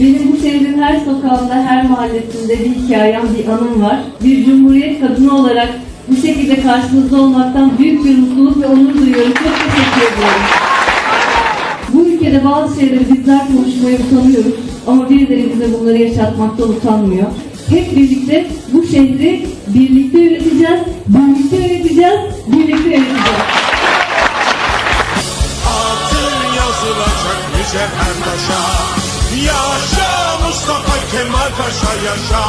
Benim bu şehrin her sokağında, her mahallesinde bir hikayem, bir anım var. Bir cumhuriyet kadını olarak bu şekilde karşınızda olmaktan büyük bir mutluluk ve onur duyuyorum. Çok teşekkür ediyorum. Bu ülkede bazı şeyleri bizler konuşmaya utanıyoruz ama birileri bize bunları yaşatmaktan utanmıyor. Hep birlikte bu şehri birlikte yöneteceğiz, birlikte yöneteceğiz, birlikte yöneteceğiz. Adın yazılacak nice her taşa Yaşa Mustafa Kemal Paşa yaşa